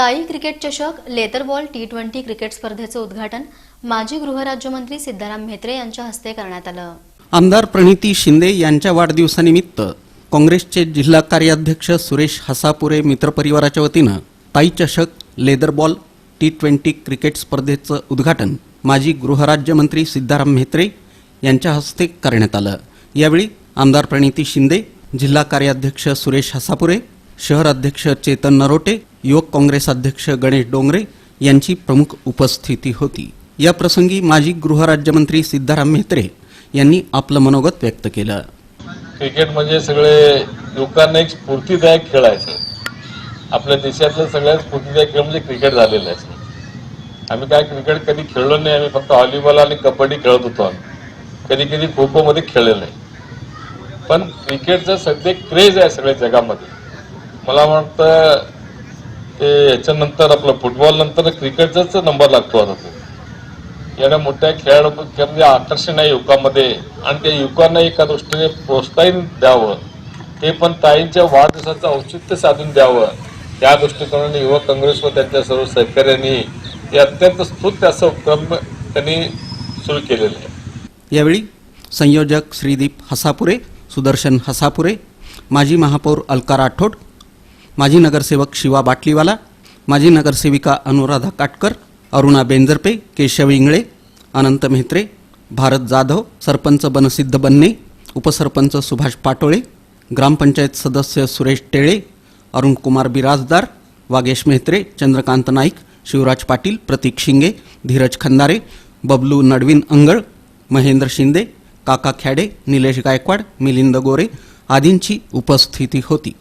ताई क्रिकेट चषक leather ball T twenty cricket स्पर्धेचं उद्घाटन माजी गृहराज्यमंत्री सिद्धाराम म्हेत्रे यांच्या हस्ते करण्यात आलं. आमदार प्रणिती शिंदे यांच्या वाढदिवसानिमित्त काँग्रेसचे जिल्हा कार्याध्यक्ष सुरेश हसापुरे मित्रपरिवाराच्या वतीनं ताई चषक leather ball T twenty cricket स्पर्धेचं उद्घाटन माजी गृहराज्यमंत्री सिद्धाराम म्हेत्रे यांच्या हस्ते करण्यात आलं. यावेळी आमदार प्रणिती शिंदे जिल्हा कार्याध्यक्ष सुरेश हसापुरे शहर अध्यक्ष चेतन नरोटे युवक काँग्रेस अध्यक्ष गणेश डोंगरे यांची प्रमुख उपस्थिती होती. या प्रसंगी माजी गृहराज्यमंत्री सिद्धाराम म्हेत्रे यांनी आपलं मनोगत व्यक्त केलं. क्रिकेट म्हणजे सगळे लोकांना एक स्फूर्तीदायक खेळ आहे सर. आपल्या देशातलं सगळ्यात स्फूर्तीदायक खेळ म्हणजे क्रिकेट झालेलं आहे सर. आम्ही काय क्रिकेट कधी खेळलो नाही आम्ही फक्त व्हॉलीबॉल आणि कबड्डी खेळत होतो आम्ही. कधी कधी खो खो मध्ये खेळलेलं नाही पण क्रिकेटचं सध्या क्रेज आहे सगळ्या जगामध्ये. मला वाटतं ते याच्यानंतर आपलं फुटबॉल नंतर क्रिकेटचाच नंबर लागतो आता तो. एवढ्या मोठ्या खेळाडू म्हणजे आकर्षण आहे युवकामध्ये आणि त्या युवकांना एका दृष्टीने प्रोत्साहन द्यावं. ते पण ताईंच्या वाढदिवसाचं औचित्य साधून द्यावं. त्या दृष्टिकोनाने युवक काँग्रेस व त्यांच्या सर्व सहकार्यांनी हे अत्यंत स्तुत्य असं उपक्रम त्यांनी सुरू केलेलं आहे. यावेळी संयोजक श्रीदीप हसापुरे सुदर्शन हसापुरे माजी महापौर अलका राठोड माजी नगरसेवक शिवा बाटलीवाला माजी नगरसेविका अनुराधा काटकर अरुणा बेंजरपे केशव इंगळे अनंत म्हेत्रे भारत जाधव सरपंच बनसिद्ध बन्ने उपसरपंच सुभाष पाटोळे ग्रामपंचायत सदस्य सुरेश टेळे अरुणकुमार बिराजदार वागेश म्हेत्रे चंद्रकांत नाईक शिवराज पाटील प्रतीक शिंगे धीरज खंदारे बबलू नडविन अंगळ महेंद्र शिंदे काका खॅडे निलेश गायकवाड मिलिंद गोरे आदींची उपस्थिती होती.